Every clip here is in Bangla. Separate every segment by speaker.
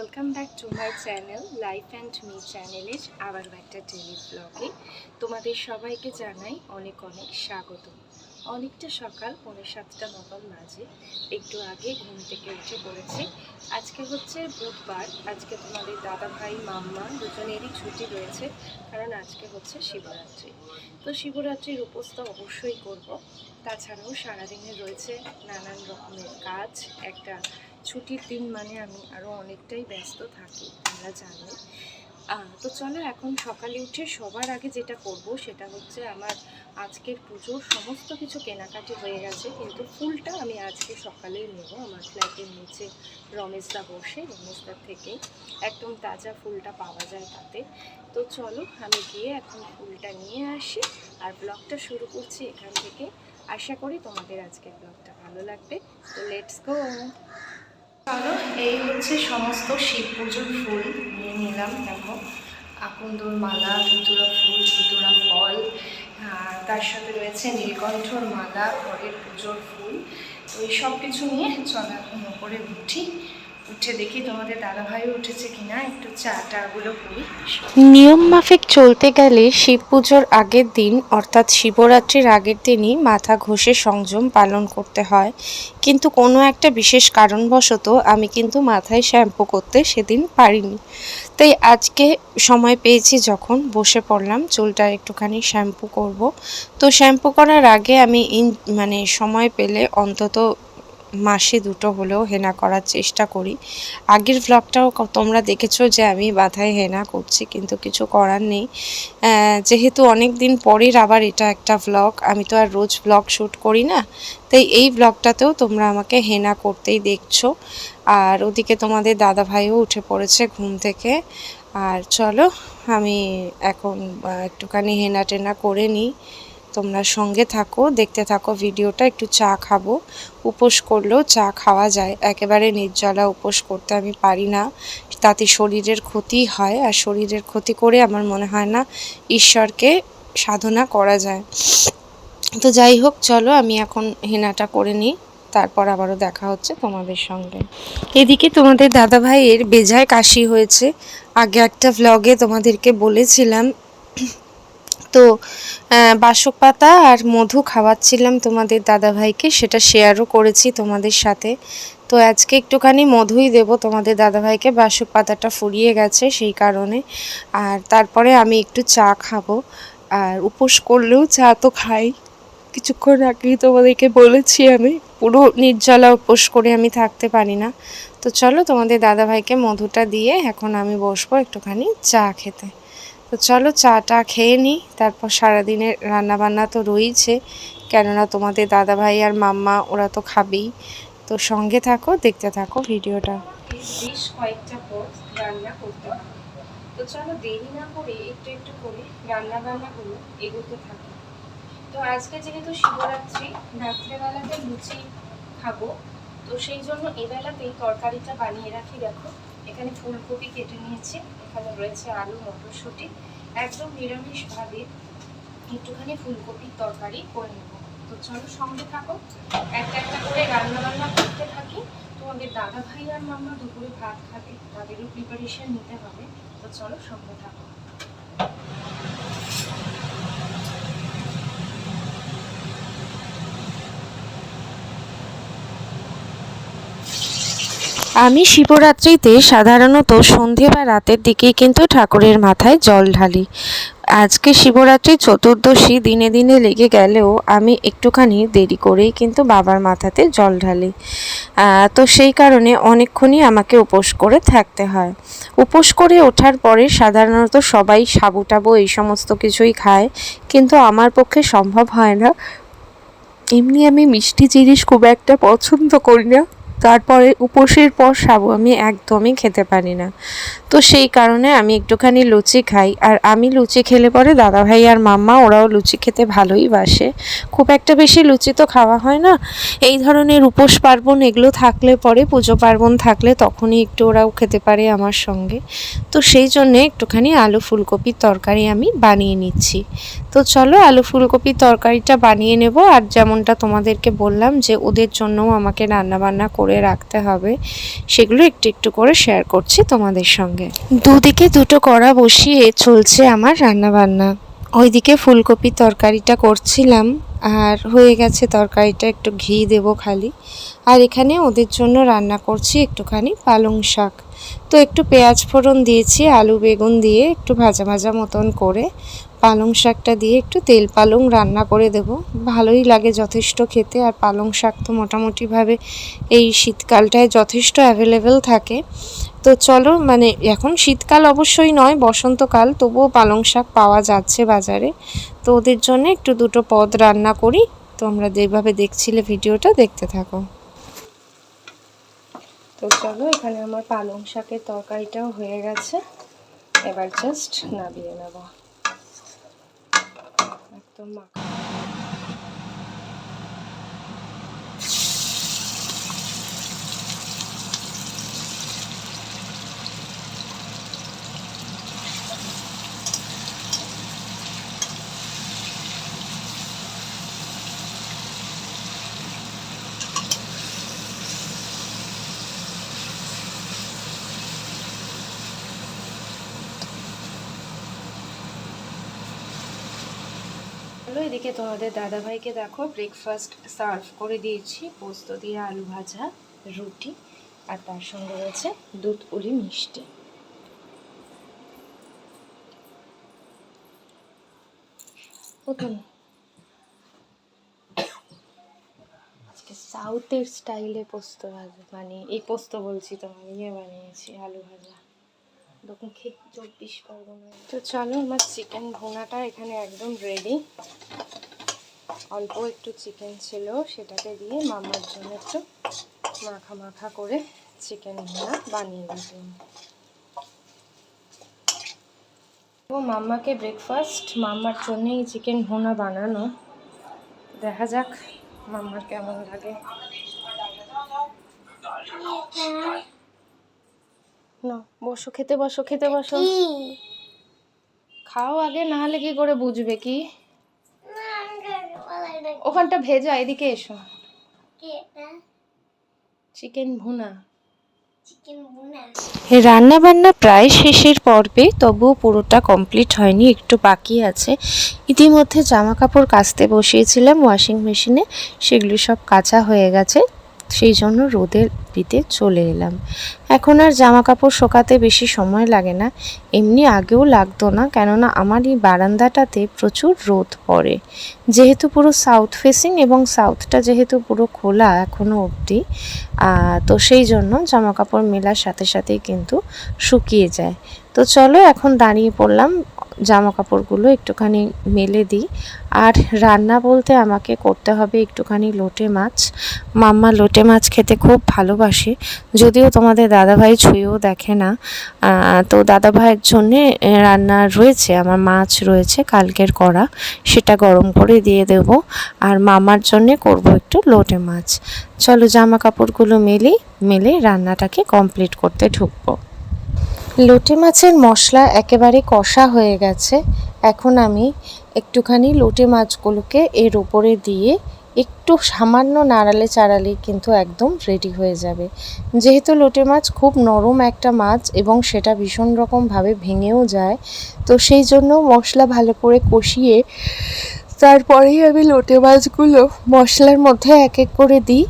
Speaker 1: Welcome back to my channel life and me চ্যানেলের আবার একটা টেলি ব্লগে তোমাদের সবাইকে জানাই অনেক অনেক স্বাগত। অনেকটা সকাল, পৌনে সাতটা মতন বাজে। একটু আগে ঘুম থেকে উঠে পড়েছি। আজকে হচ্ছে বুধবার, আজকে তোমাদের দাদা ভাই, মাম্মা দুজনেরই ছুটি রয়েছে, কারণ আজকে হচ্ছে শিবরাত্রি। তো শিবরাত্রির উপোস তো অবশ্যই করব। তাছাড়াও সারাদিনে রয়েছে নানান রকমের কাজ, একটা ছুটির দিন মানে আমি আরও অনেকটাই ব্যস্ত থাকি, তোমরা জানো। তো চলো এখন সকালে উঠে সবার আগে যেটা করব সেটা হচ্ছে আমার আজকের পুজোর সমস্ত কিছু কেনাকাটি হয়ে গেছে, কিন্তু ফুলটা আমি আজকে সকালেই নেব। আমার ফ্ল্যাটের নিচে রমেশদা বসে, রমেশদার থেকে একদম তাজা ফুলটা পাওয়া যায় তাতে। তো চলো আমি গিয়ে এখন ফুলটা নিয়ে আসি আর ব্লগটা শুরু করছি এখান থেকে। আশা করি তোমাদের আজকের ব্লগটা ভালো লাগবে। তো লেটস গো চলো, এই হচ্ছে সমস্ত শিব পুজোর ফুল নিয়ে নিলাম, দেখো। আকুন্দর মালা, ধুতুরা ফুল, ধুতুরা ফল তার সাথে রয়েছে নীলকণ্ঠর মালা, ঘরের পুজোর ফুল। তো এই সব কিছু নিয়ে চলো ওপরে উঠি। উঠে দেখি তোমাদের উঠেছে কিনা, একটু করি।
Speaker 2: নিয়ম মাফিক চলতে গেলে শিব পুজোর আগের দিন, অর্থাৎ শিবরাত্রির আগের দিনই মাথা ঘষে সংযম পালন করতে হয়। কিন্তু কোনো একটা বিশেষ কারণবশত আমি কিন্তু মাথায় শ্যাম্পু করতে সেদিন পারিনি। তাই আজকে সময় পেয়েছি যখন বসে পড়লাম, চুলটা একটুখানি শ্যাম্পু করব। তো শ্যাম্পু করার আগে আমি ইন মানে সময় পেলে অন্তত মাসে দুটো হলেও হেনা করার চেষ্টা করি। আগের ভ্লগটাও তোমরা দেখেছ যে আমি মাথায় হেনা করছি, কিন্তু কিছু করার নেই। যেহেতু অনেক দিন পরের আবার এটা একটা ভ্লগ আমি তো আর রোজ ভ্লগ শ্যুট করি না, তাই এই ব্লগটাতেও তোমরা আমাকে হেনা করতেই দেখছ। আর ওদিকে তোমাদের দাদা ভাইও উঠে পড়েছে ঘুম থেকে। আর চলো, আমি এখন একটুখানি হেনা টেনা করে নিই। তোমরা সঙ্গে থাকো, দেখতে থাকো ভিডিওটা, একটু চা খাব। উপোস করলেও চা খাওয়া যায়। একেবারে নির্জলা উপোস করতে আমি পারি না। তাতে শরীরের ক্ষতি হয় আর শরীরের ক্ষতি করে আমার মনে হয় না ঈশ্বরকে সাধনা করা যায়। তো যাই হোক, চলো আমি এখন হেনাটা করে নিই। তারপর আবারও দেখা হচ্ছে তোমাদের সঙ্গে। এদিকে তোমাদের দাদা ভাইয়ের বেজায় কাশি হয়েছে। আগে একটা ভ্লগে তোমাদেরকে বলেছিলাম তো বাসক পাতা আর মধু খাওয়াচ্ছিলাম তোমাদের দাদাভাইকে, সেটা শেয়ারও করেছি তোমাদের সাথে। তো আজকে একটুখানি মধুই দেব তোমাদের দাদাভাইকে, বাসক পাতাটা ফুরিয়ে গেছে সেই কারণে। আর তারপরে আমি একটু চা খাব। আর উপোস করলেও চা তো খাই। কিছুক্ষণ আগেই তোমাদেরকে বলেছি আমি, পুরো নির্জলা উপোস করে আমি থাকতে পারি না। তো চলো তোমাদের দাদাভাইকে মধুটা দিয়ে এখন আমি বসবো একটুখানি চা খেতে। তো চলো চাটা খেয়ে নিই তারপর সারাদিনের রান্নাবান্না তো রয়েছে কেননা তোমাদের দাদাভাই আর মাম্মা ওরা তো খাবেই। তো সঙ্গে থাকো, দেখতে থাকো ভিডিওটা।
Speaker 1: বেশ কয়েকটা পদ রান্না করতে তো চলো দেরি না করে একটু একটু করে রান্না এগোতে তো আজকে যেহেতু শিবরাত্রি, রাত্রেবেলাতে লুচি খাব। তো সেই জন্য এবেলাতেই তরকারিটা বানিয়ে রাখি, দেখো। এখানে ফুলকপি কেটে নিয়েছি। এখানে রয়েছে আলু, মটরশুঁটি, একদম নিরামিষভাবে একটুখানি ফুলকপির তরকারি করে নেব। তো চলো সঙ্গে থাকো। একটা একটা করে রান্না বান্না করতে থাকি। তোমাদের দাদা ভাই আর মামা দুপুরে ভাত খাবে, তাদেরও প্রিপারেশন নিতে হবে। তো চলো সঙ্গে থাকো।
Speaker 2: আমি শিবরাত্রিতে সাধারণত সন্ধে বা রাতের দিকেই কিন্তু ঠাকুরের মাথায় জল ঢালি। আজকে শিবরাত্রি চতুর্দশী দিনে দিনে লেগে গেলেও আমি একটুখানি দেরি করেই কিন্তু বাবার মাথাতে জল ঢালি। তো সেই কারণে অনেকক্ষণই আমাকে উপোস করে থাকতে হয়। উপোস করে ওঠার পরে সাধারণত সবাই সাবু টাবু এই সমস্ত কিছুই খায়, কিন্তু আমার পক্ষে সম্ভব হয় না। এমনি আমি মিষ্টি জিনিস খুব একটা পছন্দ করি না। তারপরে উপোসের পর সাবু আমি একদমই খেতে পারি না। তো সেই কারণে আমি একটুখানি লুচি খাই। আর আমি লুচি খেলে পরে দাদাভাই আর মাম্মা ওরাও লুচি খেতে ভালোই বাসে। খুব একটা বেশি লুচি তো খাওয়া হয় না। এই ধরনের উপোস পার্বণ এগুলো থাকলে পরে, পুজো পার্বণ থাকলে তখনই একটু ওরাও খেতে পারে আমার সঙ্গে। তো সেই জন্যে একটুখানি আলু ফুলকপির তরকারি আমি বানিয়ে নিচ্ছি। তো চলো আলু ফুলকপির তরকারিটা বানিয়ে নেব। আর যেমনটা তোমাদেরকে বললাম যে ওদের জন্যও আমাকে রান্না বান্না করে করে রাখতে হবে। সেগুলো একটু একটু করে শেয়ার করছি তোমাদের সঙ্গে। দুদিকে দুটো কড়া বসিয়ে চলছে আমার রান্না বান্না ওইদিকে ফুলকপির তরকারিটা করছিলাম, আর হয়ে গেছে তরকারিটা একটু ঘি দেব খালি। আর এখানে ওদের জন্য রান্না করছি একটুখানি পালং শাক। তো একটু পেঁয়াজ ফোড়ন দিয়েছি, আলু বেগুন দিয়ে একটু ভাজা ভাজা মতন করে। পালং শাকটা দিয়ে একটু তেল পালং রান্না করে দেব। ভালোই লাগে যথেষ্ট খেতে আর পালং শাক তো মোটামুটিভাবে এই শীতকালটায় যথেষ্ট অ্যাভেলেবেল থাকে। তো চলো মানে এখন শীতকাল অবশ্যই নয়, বসন্তকাল, তবুও পালং শাক পাওয়া যাচ্ছে বাজারে। তো ওদের জন্য একটু দুটো পদ রান্না করি। তোমরা যেভাবে দেখছিলে ভিডিওটা দেখতে থাকো। তো চলো, এখানে আমার পালং শাকের তরকারিটাও হয়ে গেছে। এবার জাস্ট নামিয়ে নেব। একদম মাখা হলো, এদিকে তোমাদের দাদাভাইকে দেখো ব্রেকফাস্ট সার্ভ করে দিয়েছি। পোস্ত দিয়ে আলু ভাজা, রুটি, আর তার সঙ্গে রয়েছে দুধ পুরি মিষ্টি। প্রথম। আজকে সাউথের স্টাইলে পোস্ত ভাজা মানে এই পোস্ত বলছি তোমার ইয়ে বানিয়েছি, আলু ভাজা। চব্বিশ তো চলো, আমার চিকেন ভুনাটা এখানে একদম রেডি অল্প একটু চিকেন ছিল, সেটাকে দিয়ে মামার জন্য একটু মাখা মাখা করে চিকেন ভুনা বানিয়ে দিলাম ও মাম্মাকে ব্রেকফাস্ট মাম্মার জন্যেই চিকেন ভুনা বানানো। দেখা যাক মাম্মার কেমন লাগে। না বসো খেতে বসো খেতে বসো। খাও আগে না হলে কি করে বুঝবে কি? ওখানটা ভেজা এদিকে এসো। চিকেন ভুনা। রান্না বান্না প্রায় শেষের পর্বে তবুও পুরোটা কমপ্লিট হয়নি একটু বাকি আছে। ইতিমধ্যে জামা কাপড় কাচতে বসিয়েছিলাম ওয়াশিং মেশিনে সেগুলি সব কাঁচা হয়ে গেছে। সেই জন্য রোদের দিতে চলে এলাম। এখন আর জামা কাপড় শোকাতে বেশি সময় লাগে না। এমনি আগেও লাগতো না, কেননা আমার এই বারান্দাটাতে প্রচুর রোদ পড়ে। যেহেতু পুরো সাউথ ফেসিং এবং সাউথটা যেহেতু পুরো খোলা এখনও অবধি তো সেই জন্য জামা কাপড় মেলার সাথে সাথেই কিন্তু শুকিয়ে যায়। তো চলো, এখন দাঁড়িয়ে পড়লাম জামা কাপড়গুলো একটুখানি মেলে দিই। আর রান্না বলতে আমাকে করতে হবে একটুখানি লোটে মাছ। মাম্মা লোটে মাছ খেতে খুব ভালোবাসে, যদিও তোমাদের দাদাভাই ছুঁয়েও দেখে না। তো দাদাভাইয়ের জন্যে রান্না রয়েছে, আমার মাছ রয়েছে, কালকের করা সেটা গরম করে দিয়ে দেব। আর মামার জন্যে করব একটু লোটে মাছ। চলো জামা কাপড়গুলো মেলি, মেলে রান্নাটাকে কমপ্লিট করতে ঢুকবো। লোটে মাছের মশলা একেবারে কষা হয়ে গেছে। এখন আমি একটুখানি লোটে মাছগুলোকে এর উপরে দিয়ে একটু সামান্য নাড়ালে চাড়ালে কিন্তু একদম রেডি হয়ে যাবে। যেহেতু লোটে মাছ খুব নরম একটা মাছ এবং সেটা ভীষণ রকমভাবে ভেঙেও যায়, তো সেই জন্য মশলা ভালো করে কষিয়ে তারপরেই আমি লোটে মাছগুলো মশলার মধ্যে এক এক করে দিই।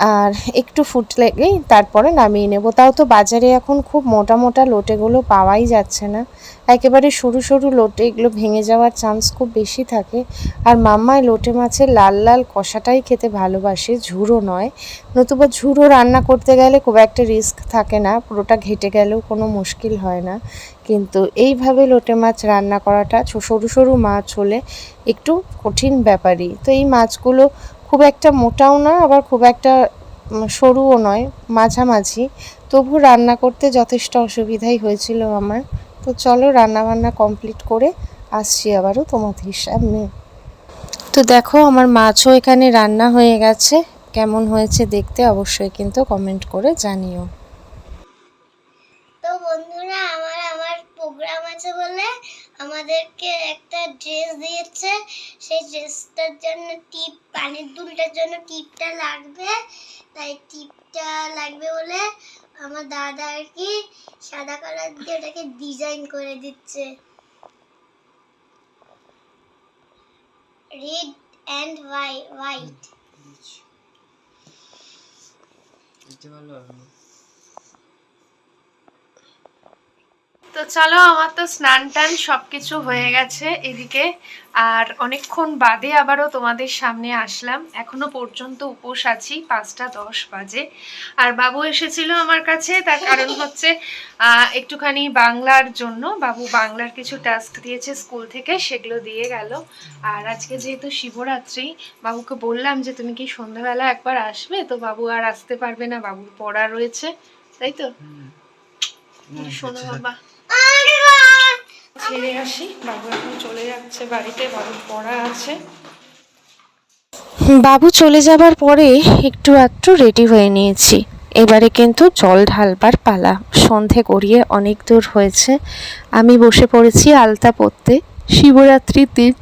Speaker 2: আর একটু ফুটলেই তারপরে নামিয়ে নেব। তাও তো বাজারে এখন খুব মোটা মোটা লোটেগুলো পাওয়াই যাচ্ছে না। একেবারে সরু সরু লোটে এগুলো ভেঙে যাওয়ার চান্স খুব বেশি থাকে। আর মাম্মায় লোটে মাছের লাল লাল কষাটাই খেতে ভালোবাসে ঝুড়ো নয়। নতুবা ঝুড়ো রান্না করতে গেলে খুব একটা রিস্ক থাকে না, পুরোটা ঘেটে গেলেও কোনো মুশকিল হয় না। কিন্তু এইভাবে লোটে মাছ রান্না করাটা সরু সরু মাছ হলে একটু কঠিন ব্যাপারই। তো এই মাছগুলো খুব একটা মোটাও না, আবার খুব একটা সরুও নয়, মাঝামাঝি। তবু রান্না করতে যথেষ্ট অসুবিধাই হয়েছিল আমার। তো চলো রান্না বান্না কমপ্লিট করে আসছি আবারও তোমাদের সামনে। তো দেখো, আমার মাছও এখানে রান্না হয়ে গেছে। কেমন হয়েছে দেখতে অবশ্যই কিন্তু কমেন্ট করে জানিও।
Speaker 3: তো বন্ধুরা, আমার আমার প্রোগ্রাম আছে বলে আমাদেরকে একটা ড্রেস দিয়েছে। সেই ড্রেসটার জন্য টিপ পানির দুলটার জন্য টিপটা লাগবে। তাই টিপটা লাগবে বলে আমার দাদা আর কি সাদা কালার দিয়ে ওটাকে ডিজাইন করে দিচ্ছে। রেড অ্যান্ড হোয়াইট
Speaker 4: দিতে পারল
Speaker 1: তো চলো আমার তো স্নান টান সব কিছু হয়ে গেছে এদিকে। আর অনেকক্ষণ বাদে আবারও তোমাদের সামনে আসলাম। এখনও পর্যন্ত উপোস আছি পাঁচটা দশ বাজে। আর বাবু এসেছিল আমার কাছে তার কারণ হচ্ছে একটুখানি বাংলার জন্য। বাবু বাংলার কিছু টাস্ক দিয়েছে স্কুল থেকে সেগুলো দিয়ে গেল। আর আজকে যেহেতু শিবরাত্রি বাবুকে বললাম যে তুমি কি সন্ধ্যাবেলা একবার আসবে? তো বাবু আর আসতে পারবে না বাবুর পড়া রয়েছে। তাই তো? শোনো বাবা। ছেড়ে আসি। বাবু এখন চলে যাচ্ছে বাড়িতে, বাবুর পড়া আছে।
Speaker 2: বাবু চলে যাবার পরে একটু একটু রেডি হয়ে নিয়েছি। এবারে কিন্তু জল ঢালবার পালা। সন্ধে করিয়ে অনেক দূর হয়েছে। আমি বসে পড়েছি আলতা পড়তে শিবরাত্রির দিন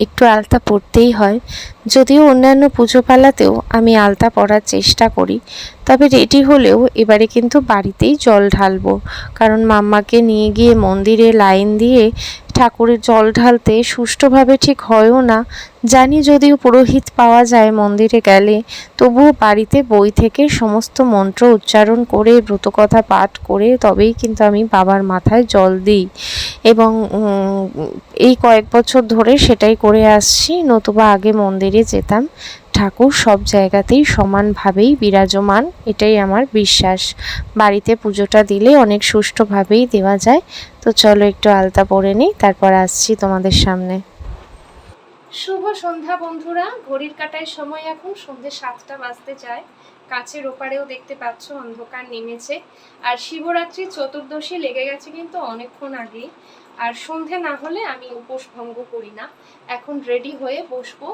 Speaker 2: একটু আলতা পরতেই হয়। যদিও অন্যান্য পুজো পালাতেও আমি আলতা পরার চেষ্টা করি, তবে রেডি হলেও এবারে কিন্তু বাড়িতেই জল ঢালবো। কারণ মাম্মাকে নিয়ে গিয়ে মন্দিরে লাইন দিয়ে ঠাকুরের জল ঢালতে সুষ্ঠুভাবে ঠিক হয়ও না, জানি যদিও পুরোহিত পাওয়া যায় মন্দিরে গেলে, তবুও বাড়িতে বই থেকে সমস্ত মন্ত্র উচ্চারণ করে, ব্রতকথা পাঠ করে, তবেই কিন্তু আমি বাবার মাথায় জল দিই। এবং এই কয়েক বছর ধরে সেটাই করে আসছি, নতুবা আগে মন্দিরে যেতাম। ঠাকুর সব জায়গাতেই সমানভাবেই বিরাজমান, এটাই আমার বিশ্বাস। বাড়িতে পুজোটা দিলে অনেক সুষ্ঠুভাবেই দেওয়া যায়। তো চলো একটু আলতা পরে নিই, তারপর আসছি তোমাদের সামনে।
Speaker 1: শুভ সন্ধ্যা বন্ধুরা, ঘড়ির কাটায় সময় এখন সন্ধে সাতটা বাজতে যায়। কাছের ওপারেও দেখতে পাচ্ছ অন্ধকার নেমেছে। আর শিবরাত্রি চতুর্দশী লেগে গেছে কিন্তু অনেকক্ষণ আগেই। আর সন্ধে না হলে আমি উপোস ভঙ্গ করি না। এখন রেডি হয়ে বসবো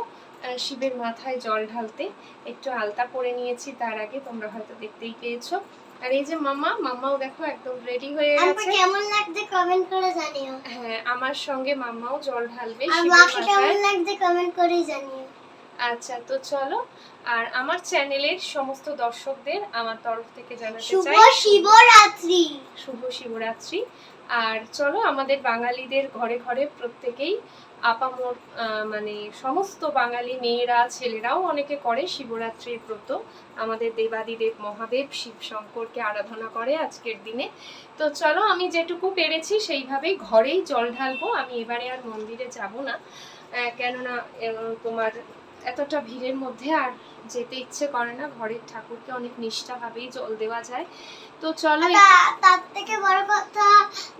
Speaker 1: শিবের মাথায় জল ঢালতে। একটু আলতা পরে নিয়েছি তার আগে তোমরা হয়তো দেখতেই পেয়েছ। আর এই যে মামা মামাও দেখো একদম রেডি হয়ে গেছে।
Speaker 3: কেমন লাগছে কমেন্ট করে জানিও।
Speaker 1: হ্যাঁ আমার সঙ্গে মামাও জল ঢালবে
Speaker 3: আর মাকে কেমন লাগছে কমেন্ট করেই জানিও।
Speaker 1: আচ্ছা তো চলো। আর আমার চ্যানেলের সমস্ত দর্শকদের আমার তরফ থেকে জানাতে চাই শুভ
Speaker 3: শিবরাত্রি।
Speaker 1: শুভ শিবরাত্রি। আর চলো আমাদের বাঙালিদের ঘরে ঘরে প্রত্যেকেই আপামর মানে সমস্ত বাঙালি মেয়েরা, ছেলেরাও অনেকে করে শিবরাত্রির ব্রত। আমাদের দেবাদিদেব মহাদেব শিব শঙ্করকে আরাধনা করে আজকের দিনে। তো চলো আমি যেটুকু পেরেছি সেইভাবেই ঘরেই জল ঢালবো। আমি এবারে আর মন্দিরে যাব না। কেননা তোমার এতটা ভিড়ের মধ্যে আর যেতে ইচ্ছে করে না ঘরের ঠাকুরকে অনেক নিষ্ঠাভাবেই জল দেওয়া যায়। তো চলো
Speaker 3: তার থেকে বড় কথা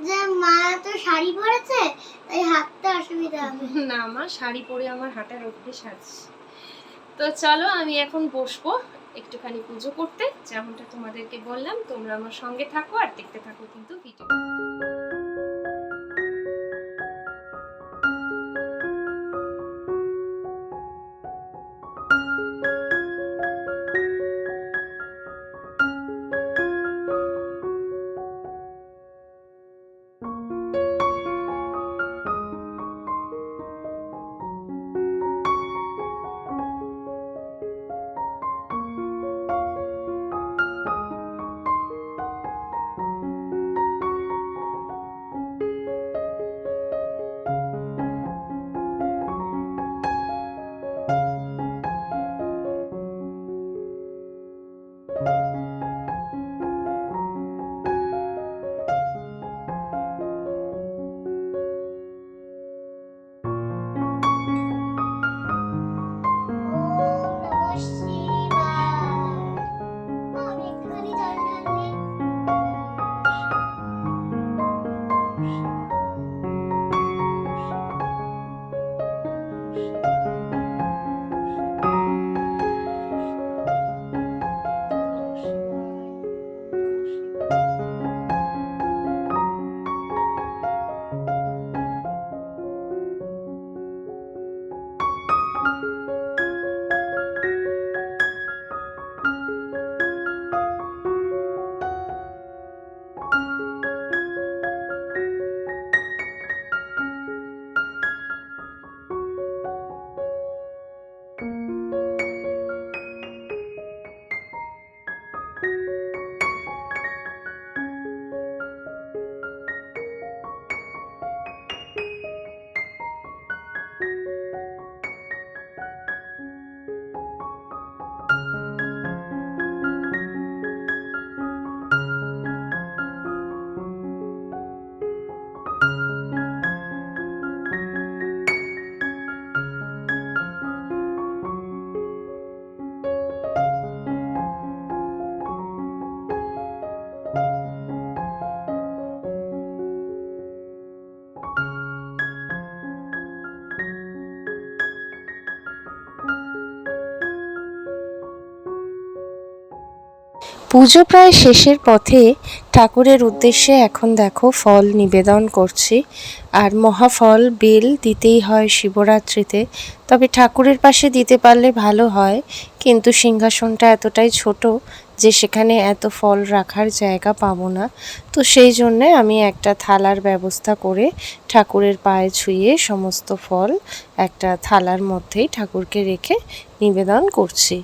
Speaker 3: যে মা তো শাড়ি পরেছে তাই হাঁটতে অসুবিধা হবে।
Speaker 1: না আমার শাড়ি পরে আমার হাঁটার অভ্যেস আছে। তো চলো আমি এখন বসবো একটুখানি পুজো করতে। যেমনটা তোমাদেরকে বললাম তোমরা আমার সঙ্গে থাকো আর দেখতে থাকো কিন্তু ভিডিও
Speaker 2: পুজো প্রায় শেষের পথে ঠাকুরের উদ্দেশ্যে এখন দেখো ফল নিবেদন করছি। আর মহাফল, বেল দিতেই হয় শিবরাত্রিতে। তবে ঠাকুরের পাশে দিতে পারলে ভালো হয়, কিন্তু সিংহাসনটা এতটাই ছোট যে সেখানে এত ফল রাখার জায়গা পাবো না। তো সেই জন্যে আমি একটা থালার ব্যবস্থা করে ঠাকুরের পায়ে ছুঁয়ে সমস্ত ফল একটা থালার মধ্যেই ঠাকুরকে রেখে নিবেদন করছি।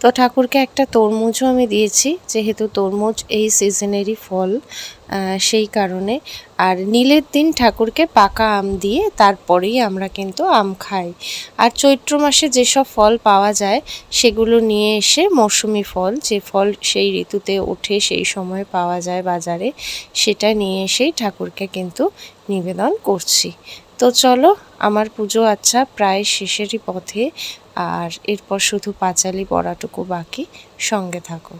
Speaker 2: তো ঠাকুরকে একটা তরমুজও আমি দিয়েছি, যেহেতু তরমুজ এই সিজনেরই ফল সেই কারণে। আর নীলের দিন ঠাকুরকে পাকা আম দিয়ে তারপরেই আমরা কিন্তু আম খাই। আর চৈত্র মাসে যেসব ফল পাওয়া যায়, সেগুলো নিয়ে এসে মৌসুমি ফল, যে ফল সেই ঋতুতে ওঠে, সেই সময় পাওয়া যায় বাজারে, সেটা নিয়ে এসেই ঠাকুরকে কিন্তু নিবেদন করছি। তো চলো, আমার পুজো আচ্ছা প্রায় শেষেরই পথে। আর এরপর শুধু পাঁচালি পড়াটুকু বাকি, সঙ্গে থাকো।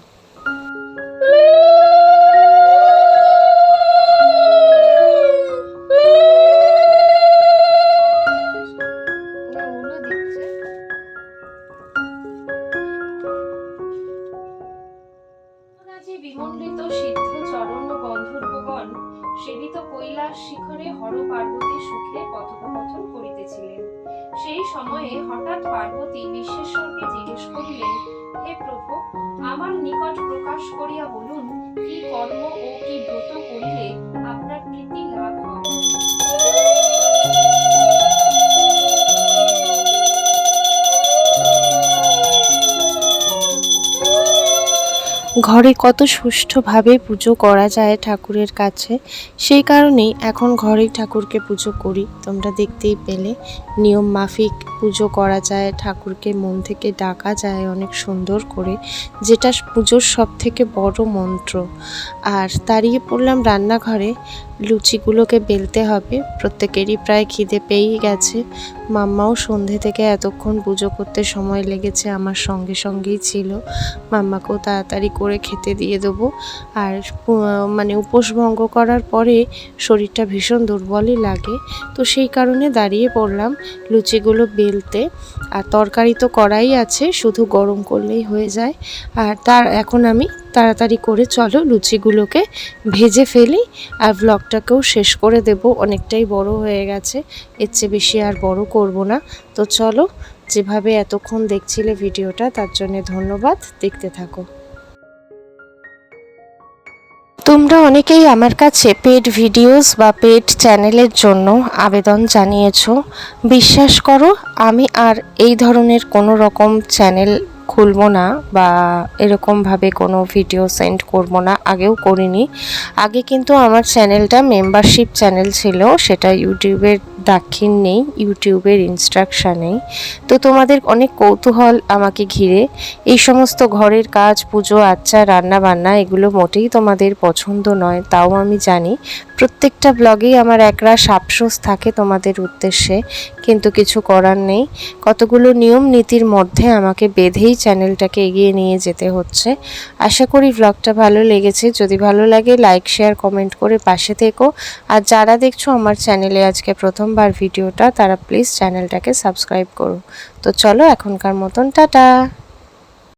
Speaker 1: সেবিত কৈলাস শিখরে হর পার্বতী সুখে কথোপকথন করিতেছিলেন। সেই সময়ে হঠাৎ পার্বতী বিশ্বেশ্বরকে জিজ্ঞেস করিলেন, হে প্রভু, আমার নিকট প্রকাশ করিয়া বলুন, কি কর্ম ও কি ব্রত করিলে
Speaker 2: ঘরে কত সুষ্ঠুভাবে পুজো করা যায় ঠাকুরের কাছে, সেই কারণেই এখন ঘরেই ঠাকুরকে পুজো করি। তোমরা দেখতেই পেলে, নিয়ম মাফিক পুজো করা যায়, ঠাকুরকে মন থেকে ডাকা যায় অনেক সুন্দর করে, যেটা পুজোর সব থেকে বড় মন্ত্র। আর দাঁড়িয়ে পড়লাম রান্নাঘরে লুচিগুলোকে বেলতে হবে। প্রত্যেকেরই প্রায় খিদে পেয়েই গেছে। মাম্মাও সন্ধে থেকে এতক্ষণ পুজো করতে সময় লেগেছে, আমার সঙ্গে সঙ্গেই ছিল। মাম্মাকেও তাড়াতাড়ি করে খেতে দিয়ে দেবো। আর মানে উপোস ভঙ্গ করার পরে শরীরটা ভীষণ দুর্বলই লাগে। তো সেই কারণে দাঁড়িয়ে পড়লাম লুচিগুলো বেলতে। আর তরকারি তো করাই আছে, শুধু গরম করলেই হয়ে যায়। আর তার, এখন আমি তাড়াতাড়ি করে চলো লুচিগুলোকে ভেজে ফেলি আর ব্লগটাকেও শেষ করে দেব। অনেকটাই বড় হয়ে গেছে, এর চেয়ে বেশি আর বড় করব না। তো চলো, যেভাবে এতক্ষণ দেখছিলে ভিডিওটা, তার জন্য ধন্যবাদ। দেখতে থাকো। তোমরা অনেকেই আমার কাছে পেড ভিডিওস বা পেড চ্যানেলের জন্য আবেদন জানিয়েছো। বিশ্বাস করো, আমি আর এই ধরনের কোনো রকম চ্যানেল খুলবো না বা এরকমভাবে কোনো ভিডিও সেন্ড করব না, আগেও করিনি। আগে কিন্তু আমার চ্যানেলটা মেম্বারশিপ চ্যানেল ছিল, সেটা ইউটিউবের দাক্ষিণ নেই, ইউটিউবের ইনস্ট্রাকশানেই তো তোমাদের অনেক কৌতূহল আমাকে ঘিরে। এই সমস্ত ঘরের কাজ, পুজো আচ্চা রান্না বান্না এগুলো মোটেই তোমাদের পছন্দ নয়, তাও আমি জানি। প্রত্যেকটা ব্লগেই আমার একরা আফসোস থাকে তোমাদের উদ্দেশ্যে, কিন্তু কিছু করার নেই। কতগুলো নিয়ম নীতির মধ্যে আমাকে বেঁধেই চ্যানেলটাকে এগিয়ে নিয়ে যেতে হচ্ছে। আশা করি ব্লগটা ভালো লেগেছে। যদি ভালো লাগে লাইক শেয়ার কমেন্ট করে পাশে থেকো। আর যারা দেখছ আমার চ্যানেলে আজকে প্রথমবার ভিডিওটা, তারা প্লিজ চ্যানেলটাকে সাবস্ক্রাইব করো। তো চলো, এখনকার মতন, টাটা!